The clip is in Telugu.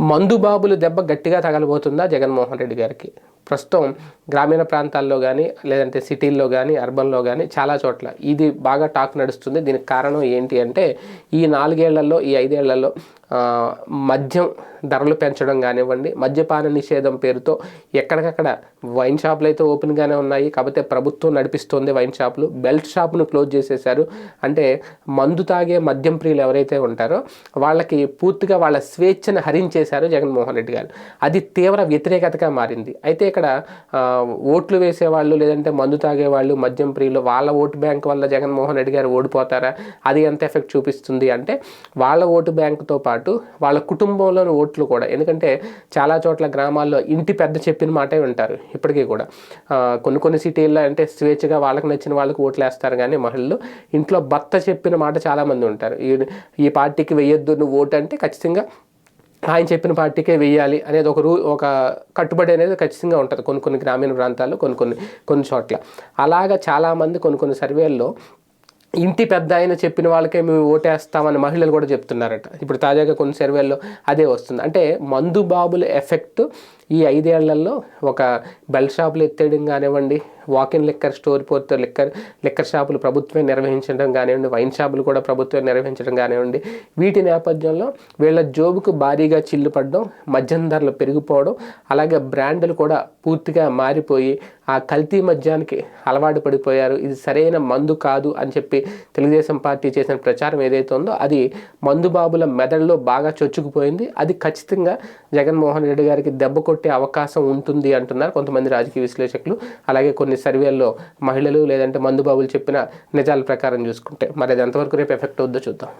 మందుబాబులు దెబ్బ గట్టిగా తగలబోతుందా జగన్మోహన్ రెడ్డి గారికి? ప్రస్తుతం గ్రామీణ ప్రాంతాల్లో కానీ లేదంటే సిటీల్లో కానీ అర్బన్లో కానీ చాలా చోట్ల ఇది బాగా టాక్ నడుస్తుంది. దీనికి కారణం ఏంటి అంటే ఈ నాలుగేళ్ళలో ఈ ఐదేళ్ళలో మద్యం ధరలు పెంచడం కానివ్వండి మద్యపాన నిషేధం పేరుతో ఎక్కడికక్కడ వైన్ షాపులు అయితే ఓపెన్గానే ఉన్నాయి. కాకపోతే ప్రభుత్వం నడిపిస్తోంది వైన్ షాపులు. బెల్ట్ షాపును క్లోజ్ చేసేశారు. అంటే మందు తాగే మద్యం ప్రియులు ఎవరైతే ఉంటారో వాళ్ళకి పూర్తిగా వాళ్ళ స్వేచ్ఛను హరించేశారు జగన్మోహన్ రెడ్డి గారు. అది తీవ్ర వ్యతిరేకతగా మారింది. అయితే ఇక్కడ ఓట్లు వేసేవాళ్ళు లేదంటే మందు తాగేవాళ్ళు మద్యం ప్రియులు వాళ్ళ ఓటు బ్యాంక్ వల్ల జగన్మోహన్ రెడ్డి గారు ఓడిపోతారా? అది ఎంత ఎఫెక్ట్ చూపిస్తుంది అంటే వాళ్ళ ఓటు బ్యాంకుతో పాటు వాళ్ళ కుటుంబంలోని ఓట్లు కూడా. ఎందుకంటే చాలా చోట్ల గ్రామాల్లో ఇంటి పెద్ద చెప్పిన మాటే ఉంటారు ఇప్పటికీ కూడా. కొన్ని కొన్ని సిటీల్లో అంటే స్వేచ్ఛగా వాళ్ళకి నచ్చిన వాళ్ళకి ఓట్లు వేస్తారు కానీ మహిళలు ఇంట్లో భర్త చెప్పిన మాట చాలామంది ఉంటారు ఈ ఈ పార్టీకి వెయ్యొద్దు నువ్వు ఓటు అంటే ఖచ్చితంగా ఆయన చెప్పిన పార్టీకే వేయాలి అనేది ఒక రూ ఒక కట్టుబడి అనేది ఖచ్చితంగా ఉంటుంది కొన్ని కొన్ని గ్రామీణ ప్రాంతాల్లో కొన్ని కొన్ని కొన్ని చోట్ల. అలాగా చాలామంది కొన్ని కొన్ని సర్వేల్లో ఇంటి పెద్ద ఆయన చెప్పిన వాళ్ళకే మేము ఓటేస్తామని మహిళలు కూడా చెప్తున్నారట. ఇప్పుడు తాజాగా కొన్ని సర్వేల్లో అదే వస్తుంది. అంటే మందు బాబుల ఎఫెక్ట్ ఈ ఐదేళ్ళలో ఒక బెల్ షాపులు ఎత్తేయడం కానివ్వండి walk in liquor store port liquor liquor షాపులు ప్రభుత్వమే నిర్వహించడం కానివ్వండి వైన్ షాపులు కూడా ప్రభుత్వమే నిర్వహించడం కానివ్వండి వీటి నేపథ్యంలో వీళ్ళ జోబుకు భారీగా చిల్లు పడడం మద్యం ధరలు పెరిగిపోవడం అలాగే బ్రాండ్లు కూడా పూర్తిగా మారిపోయి ఆ కల్తీ మద్యానికి అలవాటు పడిపోయారు. ఇది సరైన మందు కాదు అని చెప్పి తెలుగుదేశం పార్టీ చేసిన ప్రచారం ఏదైతే ఉందో అది మందు బాబుల మెదడులో బాగా చొచ్చుకుపోయింది. అది ఖచ్చితంగా జగన్మోహన్ రెడ్డి గారికి దెబ్బ కొట్టే అవకాశం ఉంటుంది అంటున్నారు కొంతమంది రాజకీయ విశ్లేషకులు. అలాగే కొన్ని సర్వేల్లో మహిళలు లేదంటే మందుబాబులు చెప్పిన నిజాల ప్రకారం చూసుకుంటే. మరి అది ఎంతవరకు రేపు ఎఫెక్ట్ అవుద్దో చూద్దాం.